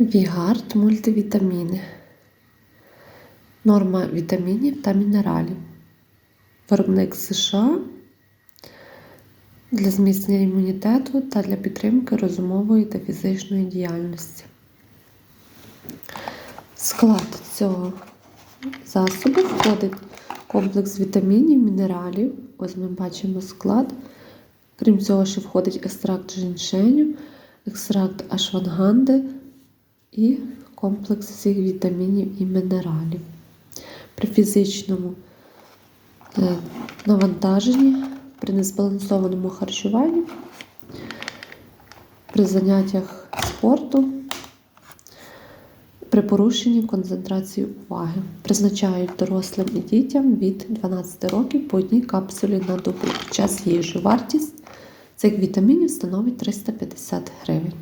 Вігард мультивітаміни. Норма вітамінів та мінералів. Виробник США для зміцнення імунітету та для підтримки розумової та фізичної діяльності. Склад цього засобу входить комплекс вітамінів, мінералів. Ось ми бачимо склад. Крім цього, ще входить екстракт женьшеню, екстракт ашванганди і комплекс всіх вітамінів і мінералів. При фізичному е, навантаженні, при незбалансованому харчуванні, при заняттях спорту, при порушенні концентрації уваги. Призначають дорослим і дітям від 12 років по одній капсулі на добу. Час їжі вартість цих вітамінів становить 350 гривень.